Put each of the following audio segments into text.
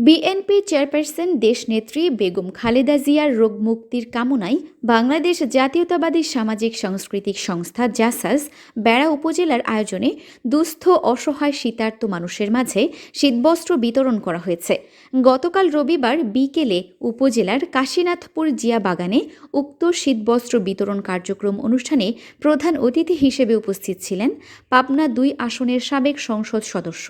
BNP chairperson দেশনেত্রী বেগম খালেদা জিয়ার রোগ মুক্তির কামনায় বাংলাদেশ জাতীয়তাবাদী সামাজিক সাংস্কৃতিক সংস্থা জাসাস বেড়া উপজেলার আয়োজনে দুস্থ অসহায় শীতার্ত মানুষের মাঝে শীতবস্ত্র বিতরণ করা হয়েছে। গতকাল রবিবার বিকেলে উপজেলার কাশীনাথপুর জিয়া বাগানে উক্ত শীতবস্ত্র বিতরণ কার্যক্রম অনুষ্ঠানে প্রধান অতিথি হিসেবে উপস্থিত ছিলেন পাবনা দুই আসনের সাবেক সংসদ সদস্য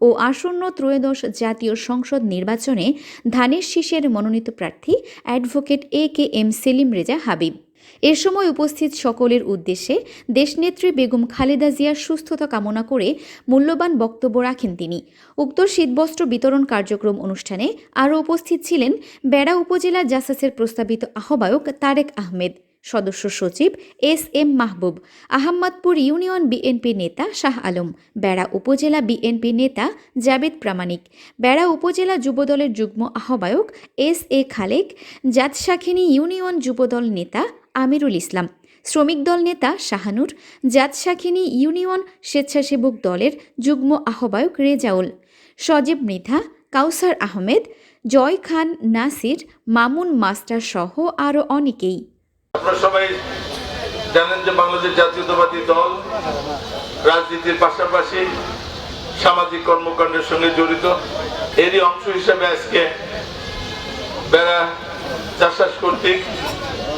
ও আসন্ন ত্রয়োদশ জাতীয় সংসদ নির্বাচনে ধানের শীষের মনোনীত প্রার্থী advocate A K M Selim Reza Habib. এ সময় উপস্থিত সকলের উদ্দেশ্যে দেশনেত্রী বেগম খালেদা জিয়ার সুস্থতা কামনা করে মূল্যবান বক্তব্য রাখেন তিনি। উক্ত শীতবস্ত্র বিতরণ কার্যক্রম অনুষ্ঠানে আরও উপস্থিত ছিলেন বেড়া উপজেলা জাসাসের প্রস্তাবিত আহ্বায়ক তারেক আহমেদ। সদস্য সচিব S M Mahbub, Ahammadpur union BNP নেতা শাহ আলম, বেড়া উপজেলা বিএনপি নেতা জাবেদ প্রামাণিক, বেড়া উপজেলা যুবদলের যুগ্ম আহ্বায়ক S A Khaleque Jatshakhini union Jubodal নেতা আমিরুল ইসলাম, শ্রমিক দল নেতা শাহানুর জাতশাখিনী ইউনিয়ন স্বেচ্ছাসেবক দলের যুগ্ম আহ্বায়ক রেজাউল, সজীব মৃধা, কাউসার আহমেদ, জয় খান নাসির, মামুন মাস্টার সহ আরও অনেকেই। আপনারা সবাই জানেন যে বাংলাদেশ জাতীয়তাবাদী দল রাজনীতির পাশাপাশি সামাজিক কর্মকাণ্ডের সঙ্গে জড়িত। এরই অংশ হিসেবে আজকে বেড়া চাষাস কর্তৃক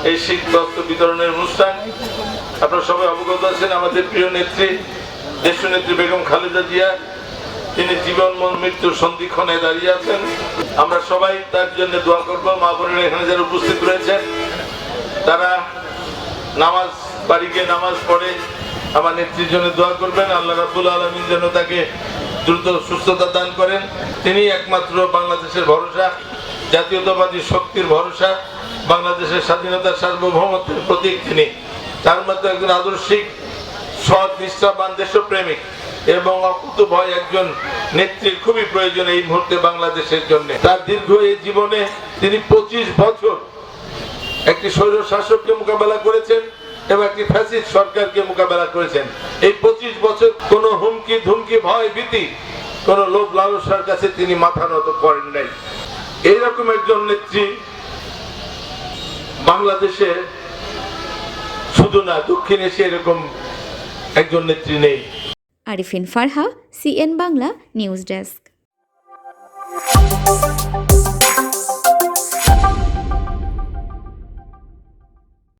এই শীত বস্ত্র বিতরণের অনুষ্ঠান। আপনারা সবাই অবগত আছেন, আমাদের প্রিয় নেত্রী দেশনেত্রী বেগম খালেদা জিয়া, তিনি জীবন মৃত্যুর সন্ধিক্ষণে দাঁড়িয়ে আছেন। আমরা সবাই তার জন্য দোয়া করব। মা বোনেরা এখানে যারা উপস্থিত রয়েছেন তারা নামাজ বাড়ি গিয়ে নামাজ পড়ে আমার নেত্রীর জন্য দোয়া করবেন। আল্লাহ রাবুল আলমিন যেন তাকে দ্রুত সুস্থতা দান করেন। তিনি একমাত্র বাংলাদেশের ভরসা, জাতীয়তাবাদী শক্তির ভরসা, বাংলাদেশের স্বাধীনতার সার্বভৌমত্বের প্রতীক তিনি। তার মধ্যে একজন আদর্শিক, সৎ, নিষ্ঠাবান দেশপ্রেমিক এবং অকুত ভয় একজন নেত্রীর খুবই প্রয়োজন এই মুহূর্তে বাংলাদেশের জন্য। তার দীর্ঘ এই জীবনে তিনি পঁচিশ বছর একটি স্বৈর শাসককে মোকাবেলা করেছেন এবং একটি ফ্যাসিস্ট সরকারকে মোকাবেলা করেছেন। এই পঁচিশ বছর কোন হুমকি, ধুমকি, ভয়, ভীতি, কোন লোভ, লালসার কাছে তিনি মাথা নত করেন নাই। এইরকম একজন নেত্রী বাংলাদেশে শুধু না, দক্ষিণ এশিয়া এরকম একজন নেত্রী নেই। Arifin Farha, CN Bangla, news desk.